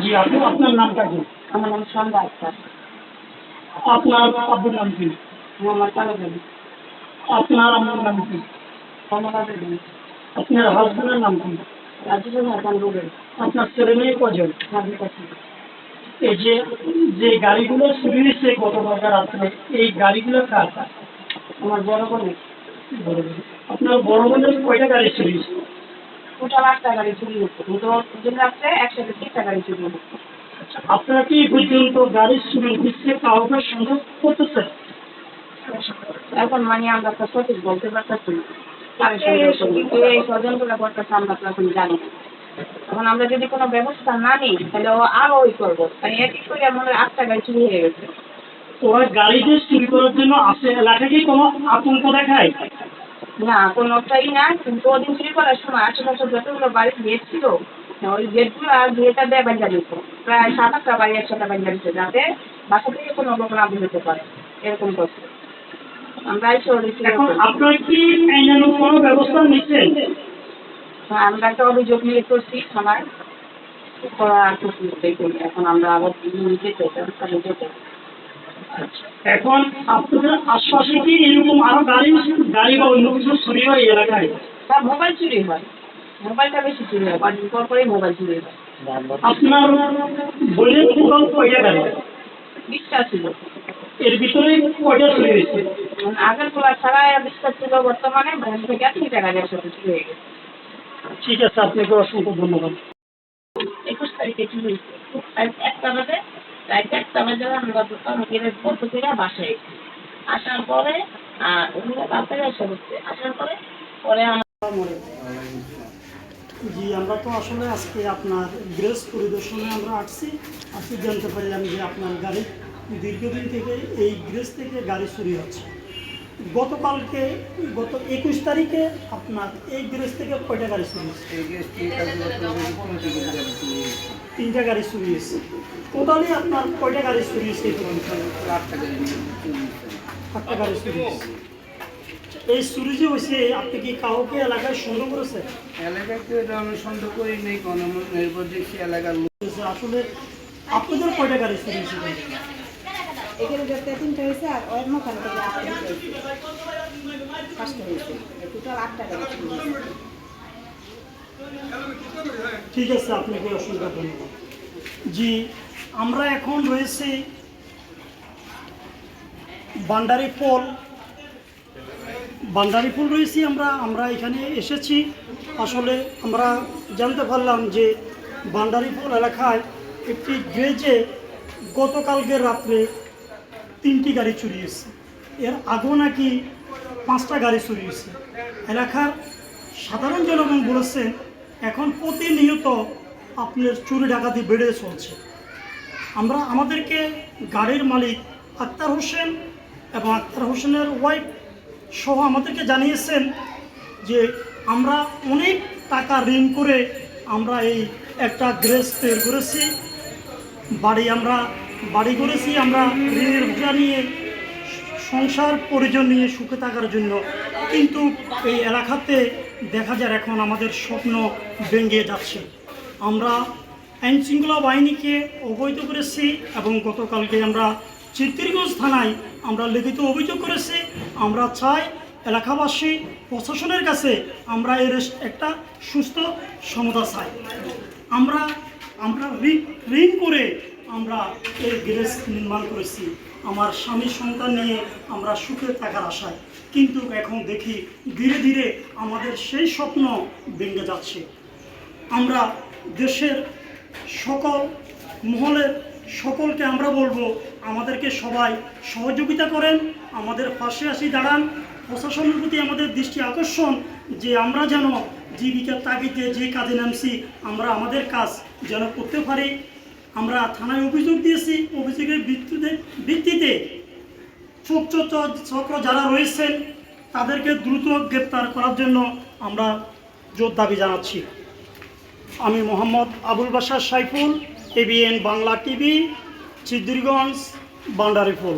জি আপু আপনার নামটা কি? আমার নাম সন্ধ্যা আক্তার। আপনার আব্বুর নাম কি? মোহাম্মদ তালুকানি আপনার আম্মুর নাম কি? কমলা বেগম আপনার হাজবেন্ডের নাম কি? রাজীবুল হাসান রুবেল। আপনার ছেলে মেয়ে কজন? এই যে যে গাড়িগুলো চুরি হয়েছে গত দরকার রাত্রে এই গাড়িগুলো কার? আমার বড় বোনের। আপনার বড় বোনের কয়টা গাড়ি চুরি হয়েছে টোটাল আটটা গাড়ি চুরি হচ্ছে। দিন রাত্রে একসাথে তিনটা গাড়ি চুরি হচ্ছে। আচ্ছা, আপনারা কি পর্যন্ত গাড়ি চুরি হচ্ছে কাউকে সংযোগ এখন মানে আমরা তো সঠিক বলতে পারতেছি না। এই স্বজনগুলো করতেছে আমরা তো এখন জানি না। এখন আমরা যদি কোনো ব্যবস্থা না নিই তাহলে ও আরও ওই করব। তাই একই করে আমাদের আটটা গাড়ি চুরি হয়ে গেছে। ওরা গাড়িতে চুরি করার জন্য আসে এলাকায় কি কোনো আতঙ্ক দেখায়? না কোনোটাই না কিন্তু ওদিন চুরি করার সময় আশেপাশে যতগুলো বাড়ির গেট ছিল ওই গেটগুলো গেটটা দিয়ে বাঞ্জা দিত। প্রায় সাত আটটা বাড়ি একসাথে বাঞ্জা দিত যাতে বাসা থেকে কোনো লোক না বেরোতে পারে। এরকম করছে। আমরা এসে ওদের চুরি এখন কি কোনো ব্যবস্থা নিচ্ছেন? হ্যাঁ, আমরা একটা অভিযোগ নিয়ে করছি থানায় করা আর কিছু এখন আমরা আবার নিতে চাই এখন আপনাদের আশপাশে কি এরকম আরও গাড়ি গাড়ি বা অন্য কিছু চুরি হয় এই এলাকায়? মোবাইল চুরি হয়। মোবাইলটা বেশি চুরি হয় কদিন পর পরেই মোবাইল চুরি হয়। আপনার বইয়ের টোটাল কয়টা গাড়ি? বিশ্বাস ছিল। এর ভিতরে কয়টা চুরি হয়েছে? আগেরগুলা ছাড়া বিশ্বাস ছিল বর্তমানে ব্যাংক থেকে তিনটা গাড়ি একসাথে চুরি হয়ে গেছে। ঠিক আছে আপনাকে অসংখ্য ধন্যবাদ। একুশ তারিখে চুরি একটা বাজে রাত একটা বাজে আমরা দোকান গেলে বন্ধ করে বাসায় আসার পরে আর ওগুলো তাড়াতাড়ি এসে হচ্ছে আসার পরে পরে আমার জি আমরা তো আসলে আজকে আপনার গ্রেস পরিদর্শনে আমরা আসছি। আজকে জানতে পারলাম যে আপনার গাড়ি দীর্ঘদিন থেকে এই গ্রেস থেকে গাড়ি চুরি হচ্ছে। গতকালকে গত একুশ তারিখে আপনার এই গ্রেস থেকে কয়টা গাড়ি চুরি হচ্ছে। তিনটা গাড়ি চুরি হয়েছে। টোটালি আপনার কয়টা গাড়ি চুরি হয়েছে এই? আটটা গাড়ি চুরি হয়েছে। এই চুরি যে হয়েছে আপনি কি কাউকে এলাকায় সন্দেহ করেছেন? এলাকায় কেউ এটা আমি সন্দেহ করি নেই কোনো নির্ভর দেখছি এলাকার লোক। আসলে আপনাদের কয়টা গাড়ি চুরি হয়েছে? এখানে দেখতে তিনটা হয়েছে আর ওর ওখানে থেকে আটটা হয়েছে। পাঁচটা হয়েছে। টোটাল আটটা গাড়ি ছিল ঠিক আছে, আপনাকে অসংখ্য ধন্যবাদ। জি, আমরা এখন রয়েছি বান্ডারি পোল। বান্ডারি পোল রয়েছি আমরা আমরা এখানে এসেছি। আসলে আমরা জানতে পারলাম যে বান্ডারি পোল এলাকায় একটি গ্রেজে গতকালকে রাত্রে তিনটি গাড়ি চুরি হয়েছে। এর আগেও নাকি পাঁচটা গাড়ি চুরি হয়েছে। এলাকার সাধারণ জনগণ বলেছেন এখন প্রতিনিয়ত আপনার চুরি ডাকাতি বেড়ে চলছে। আমরা আমাদেরকে গাড়ির মালিক আক্তার হোসেন এবং আক্তার হোসেনের ওয়াইফ সহ আমাদেরকে জানিয়েছেন যে আমরা অনেক টাকা ঋণ করে আমরা এই একটা গ্রেস তৈরি করেছি। বাড়ি আমরা, বাড়ি করেছি, আমরা ঋণের বোঝা নিয়ে সংসার পরিজন নিয়ে সুখে থাকার জন্য। কিন্তু এই এলাকাতে দেখা যায় এখন আমাদের স্বপ্ন ভেঙে যাচ্ছে। আমরা আইন শৃঙ্খলা বাহিনীকে অবহিত করেছি এবং গতকালকে আমরা চিত্তিরগঞ্জ থানায় আমরা লিখিত অভিযোগ করেছি। আমরা চাই এলাকাবাসী প্রশাসনের কাছে আমরা এর একটা সুস্থ সমতা চাই। আমরা আমরা ঋণ করে আমরা এই গ্যারেজ নির্মাণ করেছি। আমার স্বামী সন্তান নিয়ে আমরা সুখে থাকার আশায়। কিন্তু এখন দেখি ধীরে ধীরে আমাদের সেই স্বপ্ন ভেঙে যাচ্ছে। আমরা দেশের সকল মহলের সকলকে আমরা বলব, আমাদেরকে সবাই সহযোগিতা করেন, আমাদের পাশে আসি দাঁড়ান। প্রশাসনের প্রতি আমাদের দৃষ্টি আকর্ষণ যে আমরা যেন জীবিকার তাগিদে যে কাজে নামছি, আমরা আমাদের কাজ যেন করতে পারি। আমরা থানায় অভিযোগ দিয়েছি, অভিযোগের ভিত্তিতে ভিত্তিতে চক্র চক্র যারা রয়েছেন, তাদেরকে দ্রুত গ্রেপ্তার করার জন্য আমরা জোর দাবি জানাচ্ছি। আমি মোহাম্মদ আবুল বাসার সাইফুল এবিএন বাংলা টিভি সিদ্দিরগঞ্জ বান্ডারিফুল।